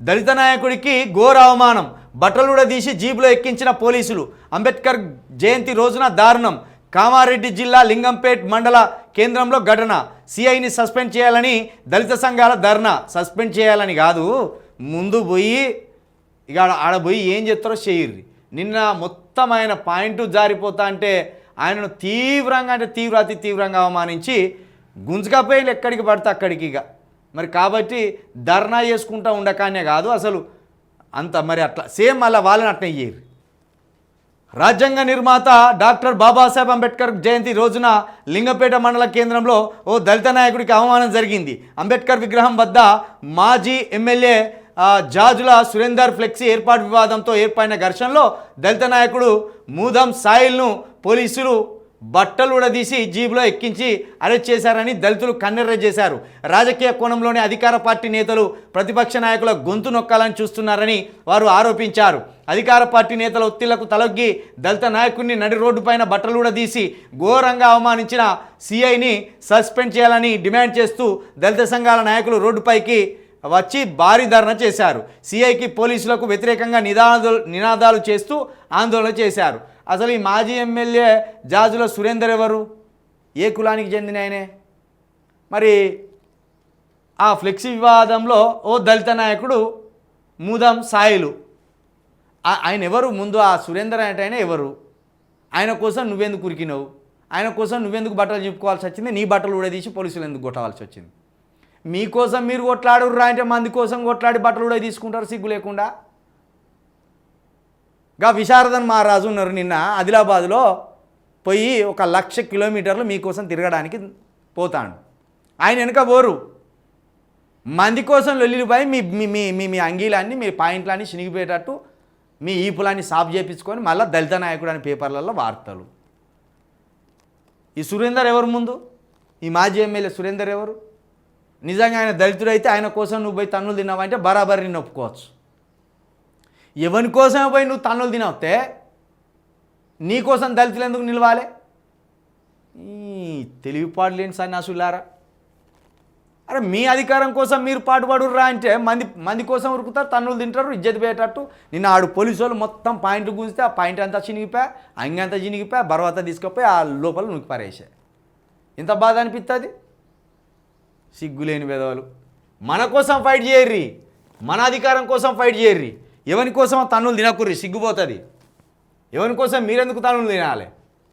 దళిత నాయకుడికి ఘోర అవమానం. బట్టలుడదీసి తీసి జీబులో ఎక్కించిన పోలీసులు. అంబేద్కర్ జయంతి రోజున దారుణం. కామారెడ్డి జిల్లా లింగంపేట్ మండల కేంద్రంలో ఘటన. సిఐని సస్పెండ్ చేయాలని దళిత సంఘాల ధర్నా. సస్పెండ్ చేయాలని కాదు. ముందు పోయి ఇక ఆడ ఆడ పోయి ఏం చేస్తారో చేయర్రి. నిన్న మొత్తం ఆయన పాయింట్ జారిపోతా అంటే ఆయనను తీవ్రంగా అంటే తీవ్ర అతి తీవ్రంగా అవమానించి గుంజుకపోయి ఎక్కడికి పడితే అక్కడికి ఇక మరి కాబట్టి ధర్నా చేసుకుంటా ఉండకానే కాదు అసలు అంత మరి అట్లా సేమ్ అలా వాళ్ళని అట్లా ఇయ్యరు. రాజ్యాంగ నిర్మాత డాక్టర్ బాబాసాహెబ్ అంబేద్కర్ జయంతి రోజున లింగపేట మండల కేంద్రంలో ఓ దళిత నాయకుడికి అవమానం జరిగింది. అంబేద్కర్ విగ్రహం వద్ద మాజీ ఎమ్మెల్యే జాజుల సురేందర్ ఫ్లెక్సీ ఏర్పాటు వివాదంతో ఏర్పడిన ఘర్షణలో దళిత నాయకుడు మూదం సాయిల్ను పోలీసులు బట్టలు ఉడదీసి జీబులో ఎక్కించి అరెస్ట్ చేశారని దళితులు కన్నెర్ర చేశారు. రాజకీయ కోణంలోని అధికార పార్టీ నేతలు ప్రతిపక్ష నాయకుల గొంతు నొక్కాలని చూస్తున్నారని వారు ఆరోపించారు. అధికార పార్టీ నేతల ఒత్తిళ్ళకు తలొగ్గి దళిత నాయకుడిని నడి రోడ్డుపైన బట్టలు ఉడదీసి ఘోరంగా అవమానించిన సిఐని సస్పెండ్ చేయాలని డిమాండ్ చేస్తూ దళిత సంఘాల నాయకులు రోడ్డుపైకి వచ్చి భారీ ధర్నా చేశారు. సిఐకి పోలీసులకు వ్యతిరేకంగా నినాదాలు నినాదాలు చేస్తూ ఆందోళన చేశారు. అసలు ఈ మాజీ ఎమ్మెల్యే జాజుల సురేందర్ ఎవరు? ఏ కులానికి చెందిన ఆయనే? మరి ఆ ఫ్లెక్సీ వివాదంలో ఓ దళిత నాయకుడు మూదం సాయిలు. ఆయన ఎవరు? ముందు ఆ సురేందర్ అంటే ఆయన ఎవరు? ఆయన కోసం నువ్వెందుకు ఉరికినావు? ఆయన కోసం నువ్వెందుకు బట్టలు చెప్పుకోవాల్సి వచ్చింది? నీ బట్టలు కూడా తీసి పోలీసులు ఎందుకు కొట్టవలసి వచ్చింది? మీకోసం మీరు కొట్లాడుర్రా అంటే మంది కోసం కొట్లాడి బట్టలు కూడా తీసుకుంటారు సిగ్గు లేకుండా? గా విశారదన్ మహారాజు ఉన్నారు నిన్న ఆదిలాబాద్లో. పోయి ఒక లక్ష కిలోమీటర్లు మీకోసం తిరగడానికి పోతాడు. ఆయన వెనుక పోరు. మంది కోసం లొల్లిపోయి మీ మీ మీ మీ మీ అంగీలన్నీ మీ పాయింట్లన్నీ చినిగిపోయేటట్టు మీ ఈపులాన్ని సాఫ్ చేపించుకొని మళ్ళీ దళిత నాయకుడు అని పేపర్లలో వార్తలు. ఈ సురేందర్ ఎవరు ముందు? ఈ మాజీ ఎమ్మెల్యే సురేందర్ ఎవరు? నిజంగా ఆయన దళితుడైతే ఆయన కోసం నువ్వు పోయి తన్నులు తిన్నావంటే బరాబర్ నొప్పుకోవచ్చు ఒప్పుకోవచ్చు. ఎవరి కోసం పోయి నువ్వు తన్నులు తినవుతే? నీకోసం దళితులు ఎందుకు నిలవాలి? ఈ తెలివిపాటు లేని సన్యాసులారా? అరే మీ అధికారం కోసం మీరు పాటుపడుర్రా అంటే మంది మంది కోసం ఉరుకుతారు తన్నులు తింటారు ఇజ్జత్ పోయేటట్టు నిన్న ఆడు పోలీసు వాళ్ళు మొత్తం పాయింట్ గుంజితే ఆ పాయింట్ అంతా చినిగిపోయా అంగి అంతా చినిగిపోయా బర్వాత తీసుకుపోయి ఆ లోపల నూకి పారేసా ఇంత బాధ అనిపిస్తుంది సిగ్గులేని విధవలు మన కోసం ఫైట్ చేయర్రి. మన అధికారం కోసం ఫైట్ చేయర్రి. ఎవరి కోసం తన్నులు తినకుర్రి? సిగ్గుపోతుంది. ఎవరి కోసం మీరెందుకు తన్నులు తినాలి?